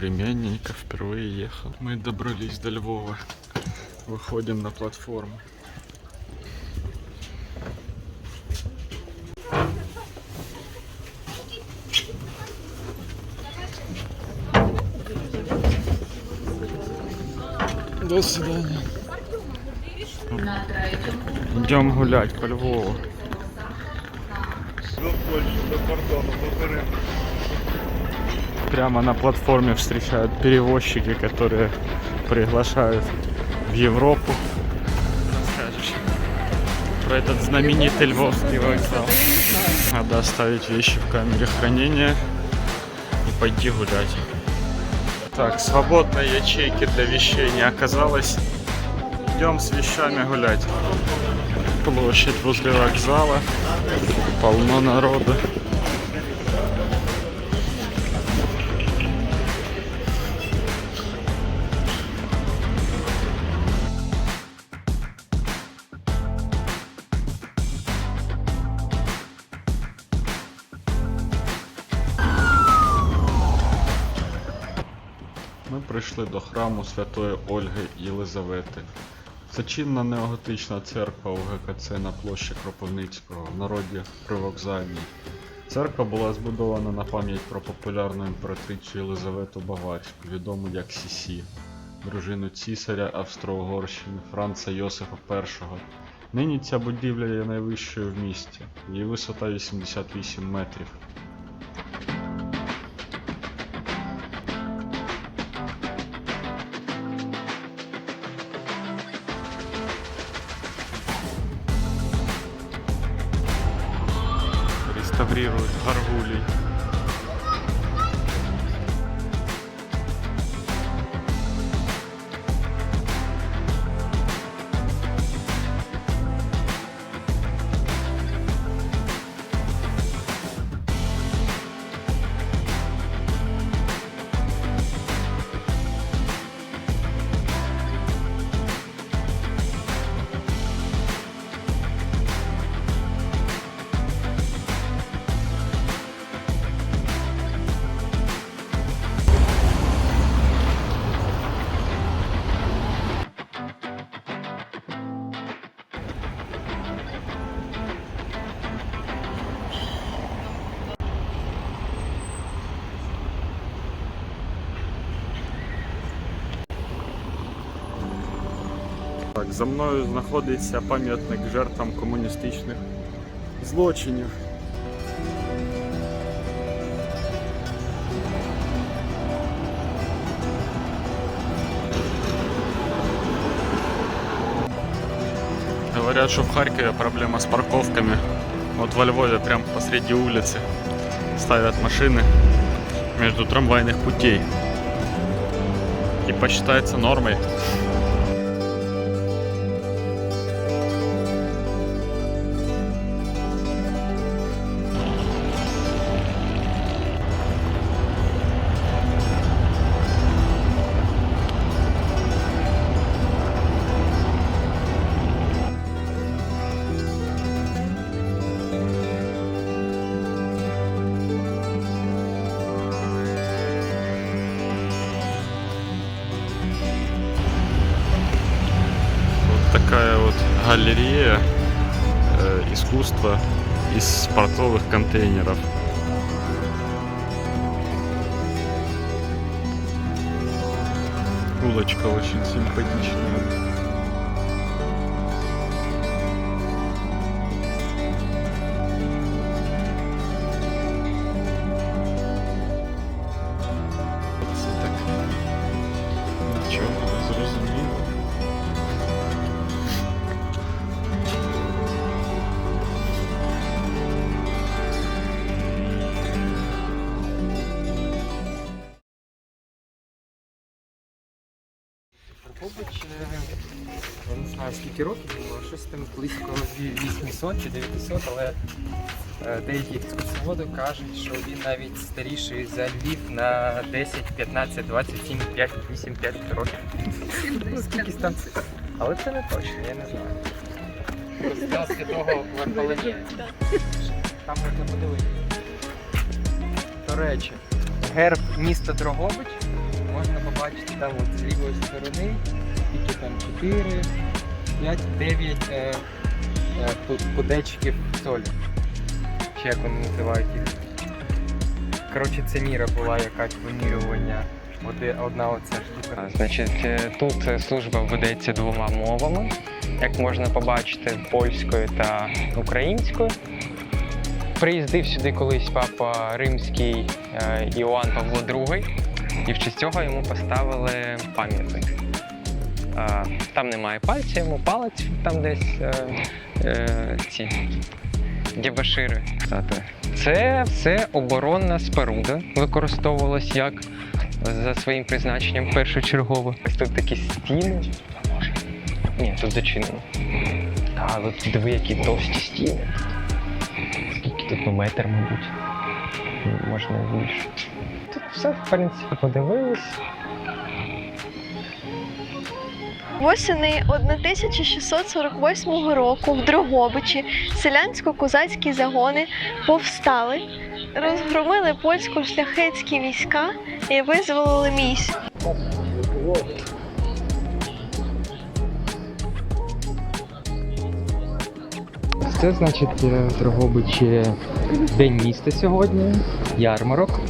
Современненько, впервые ехал. Мы добрались до Львова. Выходим на платформу. До свидания. Идем гулять по Львову. Прямо на платформе встречают перевозчики, которые приглашают в Европу. Про этот знаменитый львовский вокзал. Надо оставить вещи в камере хранения и пойти гулять. Так, свободной ячейки для вещей не оказалось. Идем с вещами гулять. Площадь возле вокзала. Полно народу. Прийшли до храму Святої Ольги Єлизавети. Це чинна неоготична церква у ГКЦ на площі Кропивницького, в народі привокзальній. Церква була збудована на пам'ять про популярну імператрицю Єлизавету Баварську, відому як Сісі, дружину цісаря Австро-Угорщини Франца Йосифа І. Нині ця будівля є найвищою в місті. Її висота 88 метрів. реставрируют За мною знаходиться пам'ятник жертвам комуністичних злочинів. Говорят, что в Харькове проблема с парковками. Вот во Львове прям посреди улицы ставят машины между трамвайных путей. И посчитается нормой. Искусства из спортовых контейнеров. Улочка очень симпатичная. Побач, я не знаю скільки років було, щось там близько 800 чи 900, але е, деякі екскурсоводи кажуть, що він навіть старіший за Львів на 10, 15, 27, 5, 8, 5 років. Ну, скільки там цифр. Але це не точно, я не знаю. Розділ святого Варфоломія. Там можна подивитися. До речі, герб міста Дрогобич можна побачити там от з лівої сторони, тільки там 4, 5, 9 е, е, пудечків солі. Чи як вони називають їх. Коротше, це міра була якась вимірювання. Одна оця штука. Значить, е, тут е, служба ведеться двома мовами, як можна побачити, польською та українською. Приїздив сюди колись папа римський е, Іоанн Павло II, і в честь цього йому поставили пам'ятник. Там немає пальця, йому палець там десь е, е, ці дебашири. Це все оборонна споруда використовувалась як за своїм призначенням першочергово. Ось тут такі стіни. Ні, тут зачинено. А, тут диви, які товсті стіни. Скільки тут ну, метр, мабуть. Можна більше. Все, в принципі, подивились. Восени 1648 року в Дрогобичі селянсько-козацькі загони повстали, розгромили польсько-шляхетські війська і визволили міст. Це значить е, в Дрогобичі День міста сьогодні, ярмарок.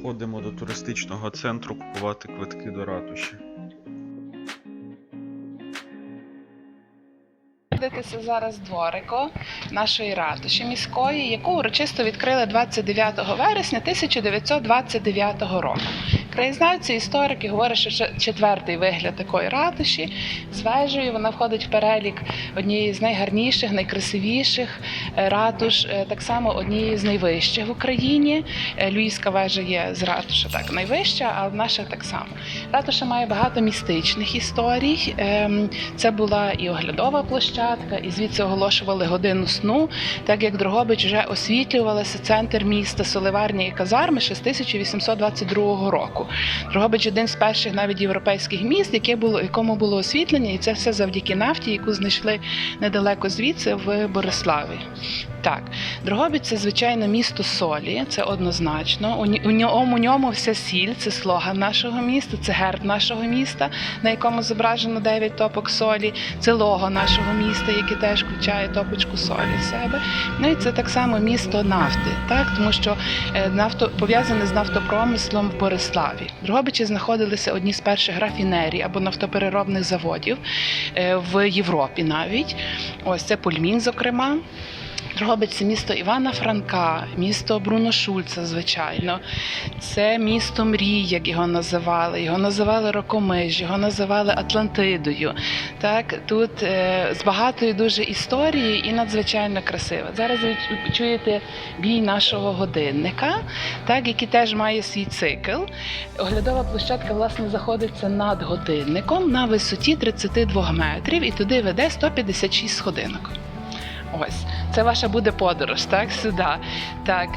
Заходимо до туристичного центру купувати квитки до ратуші. Знаходитися зараз дворико нашої ратуші міської, яку урочисто відкрили 29 вересня 1929 року. Краєзнавці, історики говорять, що четвертий вигляд такої ратуші з вежею. Вона входить в перелік однієї з найгарніших, найкрасивіших е, ратуш, е, так само однієї з найвищих в Україні. Е, Львівська вежа є з ратуша так найвища, а в наших так само. Ратуша має багато містичних історій. Ем, Це була і оглядова площадка, і звідси оголошували годину сну, так як Дрогобич вже освітлювалася центр міста, соливарні і казарми ще з 1822 року. Дрогобич один з перших навіть європейських міст, яке було, якому було освітлення, і це все завдяки нафті, яку знайшли недалеко звідси в Бориславі. Так, Дрогобич це звичайно місто солі, це однозначно. У ньому, у ньому вся сіль, це слоган нашого міста, це герб нашого міста, на якому зображено 9 топок солі. Це лого нашого міста, яке теж включає топочку солі в себе. Ну і це так само місто нафти, так тому що е, нафто пов'язане з нафтопромислом в Бориславі. В Дрогобичі знаходилися одні з перших графінерій або нафтопереробних заводів е, в Європі навіть. Ось це Пульмін, зокрема. Дрогобич це місто Івана Франка, місто Бруно Шульца, звичайно. Це місто мрій, як його називали. Його називали Рокомиж, його називали Атлантидою. Так, тут е, з багатою дуже історії і надзвичайно красиво. Зараз ви чуєте бій нашого годинника, так, який теж має свій цикл. Оглядова площадка власне знаходиться над годинником на висоті 32 метрів і туди веде 156 сходинок. Ось, це ваша буде подорож, так, сюди. Так,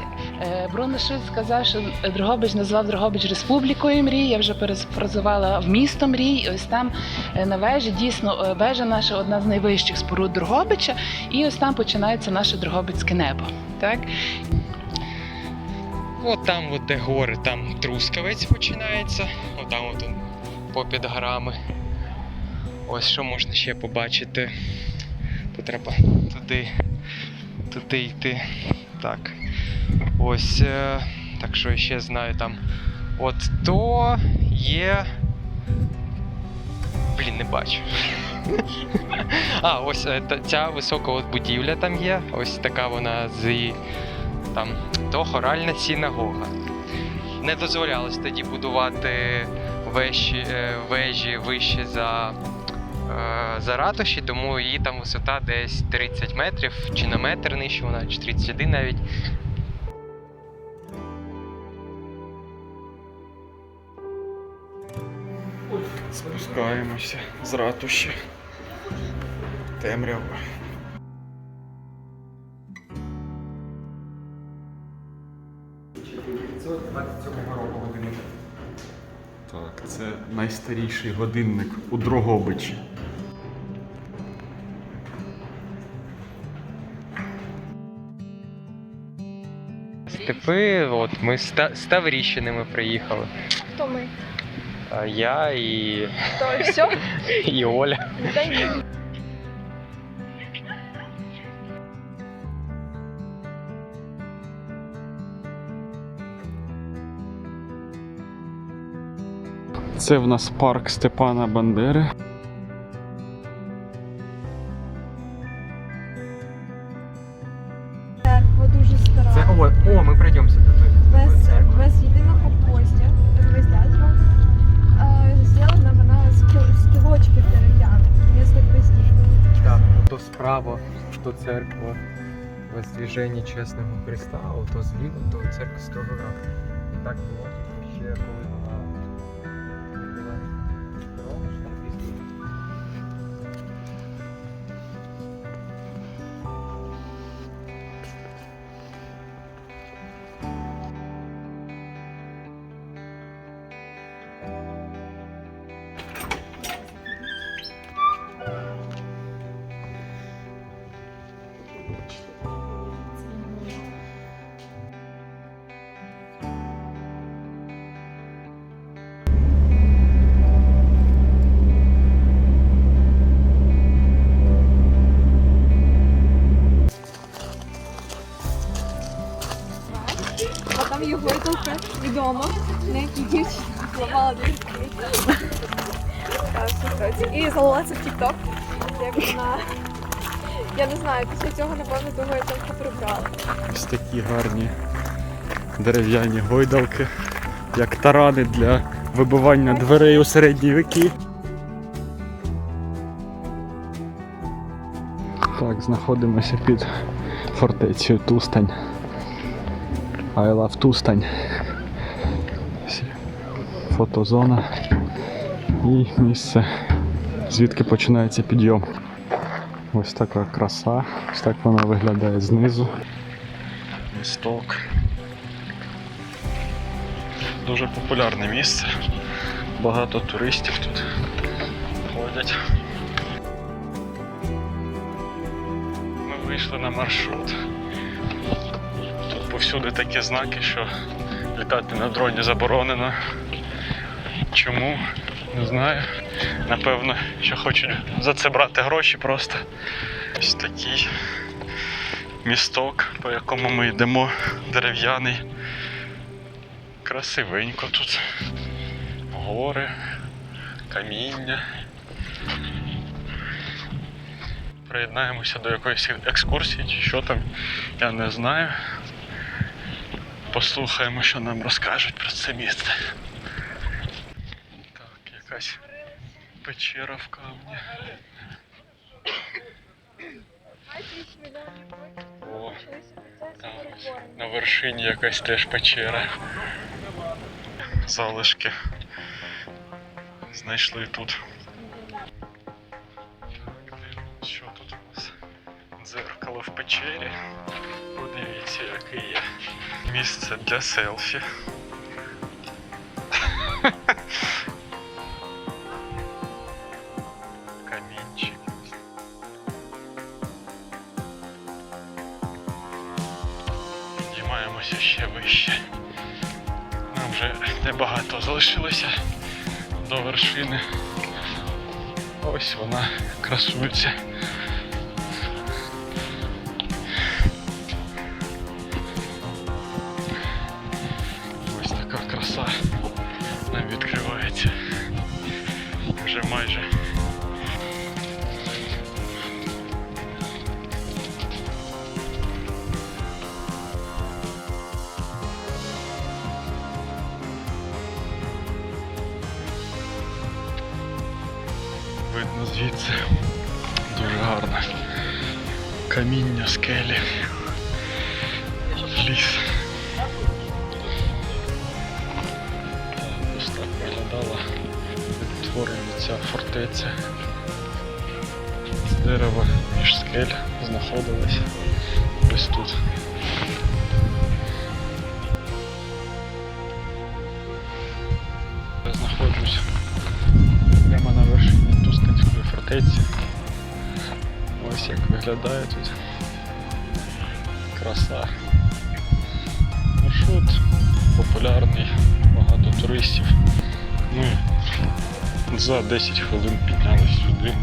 е, Бруно Шульц сказав, що Дрогобич назвав Дрогобич Республікою мрій. Я вже перефразувала в місто мрій. Ось там е, на вежі дійсно е, вежа наша одна з найвищих споруд Дрогобича, і ось там починається наше Дрогобицьке небо. Так, От там, от де гори, там трускавець починається. От от попід горами. Ось що можна ще побачити. Треба туди, туди йти. Так. Ось. е, Так що я ще знаю там. От то є. Блін, не бачу. А, ось е, ця висока от будівля там є. Ось така вона з там то хоральна синагога. Не дозволялось тоді будувати вежі, е, вежі вищі за, за ратуші, тому її там висота десь 30 метрів, чи на метр нижче вона, чи 31 навіть. Спускаємося з ратуші. Темрява. Найстаріший годинник у Дрогобичі. Степи, от ми з Та- з Тавріщинами приїхали. Хто ми? А Я і, То все? і Оля. Та ні. Це в нас парк Степана Бандери. Церква дуже стара. Це о, о, ми пройдемося до тої без, без єдиного гвоздя, гвоздятва. Е, Зроблена вона з, кілочків дерев'яних, вмісто гвоздей. Так, то справа, то церква Воздвіження Чесного Христа, а то зліва, то церква Святого Рака. І так було зламала дві І залила це в. Як. Я не знаю, після цього, напевно, ту гойдалку прибрали. Ось такі гарні дерев'яні гойдалки, як тарани для вибивання дверей у середні віки. Так, знаходимося під фортецею Тустань. I love Тустань. Фотозона і місце, звідки починається підйом. Ось така краса, ось так вона виглядає знизу. Місток. Дуже популярне місце. Багато туристів тут ходять. Ми вийшли на маршрут. Тут повсюди такі знаки, що літати на дроні заборонено. Чому? Не знаю. Напевно, що хочуть за це брати гроші просто. Ось такий місток, по якому ми йдемо, дерев'яний. Красивенько тут. Гори, каміння. Приєднаємося до якоїсь екскурсії чи що там, я не знаю. Послухаємо, що нам розкажуть про це місце. Якась печера в камні. О, там на вершині якась теж печера. Залишки. Знайшли тут. Що тут у нас? Дзеркало в печері. Подивіться, яке є. Місце для селфі. Залишилося до вершини. Ось вона красується. Ліс. Ось так виглядала відтворена ця фортеця. З дерева між скель знаходилась ось тут. Я знаходжусь прямо на вершині Тустинської фортеці. Ось як виглядає тут. Краса. Маршрут популярний, багато туристів. Ми за 10 хвилин піднялись сюди.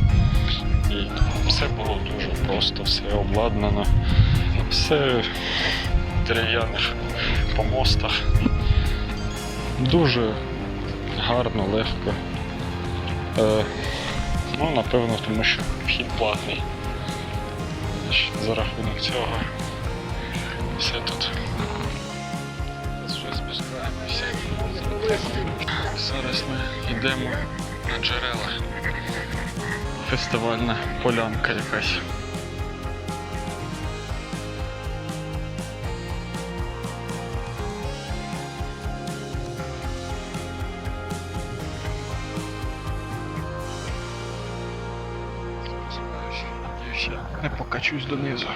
І все було дуже просто, все обладнано, все в дерев'яних помостах. Дуже гарно, легко. Е, ну, напевно, тому що вхід платний. За рахунок цього все тут Зараз ми йдемо на джерела. Фестивальна полянка якась. Не покачусь донизу.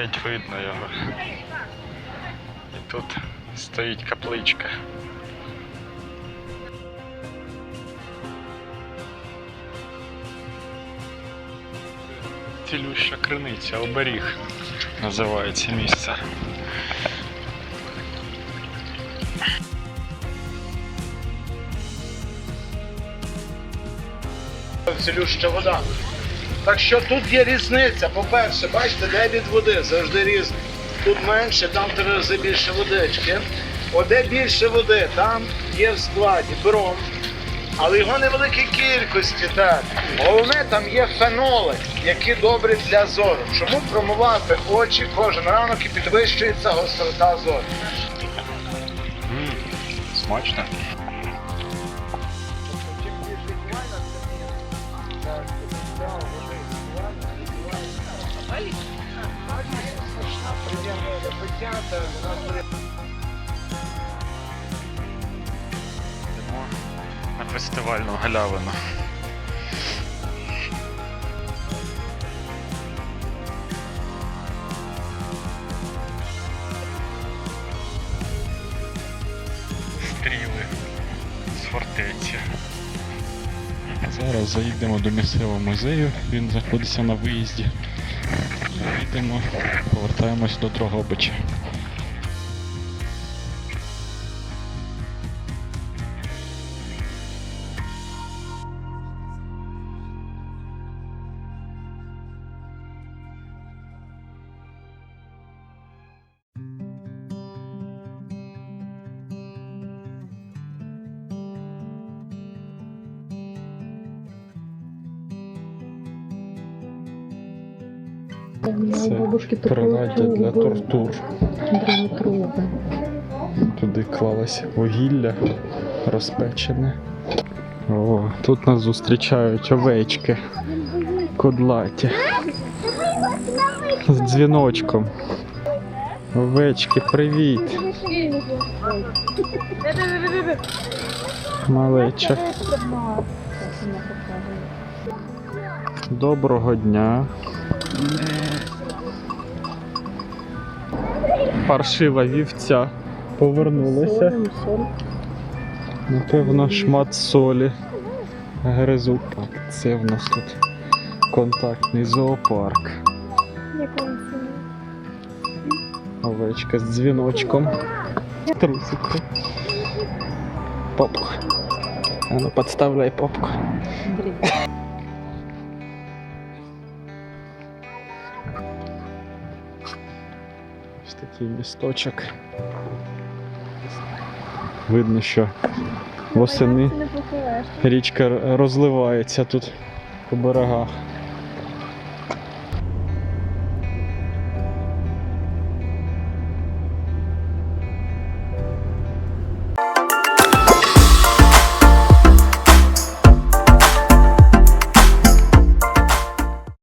Ледь-ледь видно його. І тут стоїть капличка. Цілюща криниця, оберіг називається місце. цілюща вода. Так що тут є різниця. По-перше, бачите, дебіт води завжди різний. Тут менше, там три рази більше водички. О, де більше води, там є в складі бром. Але його невеликій кількості, так. Головне, там є феноли, які добрі для зору. Чому промивати очі кожен ранок і підвищується гострота зору? М, Смачно. Йдемо на фестивальну галявину. Стріли з фортеці. Зараз заїдемо до місцевого музею, він знаходиться на виїзді. Їдемо, повертаємось до Дрогобича. Це приладдя для тортур. Туди клалось вугілля розпечене. О, тут нас зустрічають овечки. Кодлаті. З дзвіночком. Овечки, привіт. Малеча. Доброго дня. Паршива вівця повернулася. Напевно, шмат солі. Гризуть. Так, це в нас тут контактний зоопарк. Овечка з дзвіночком. Трусики. Попку. Ну подставляй попку. Такий місточок. Видно, що восени річка розливається тут по берегах.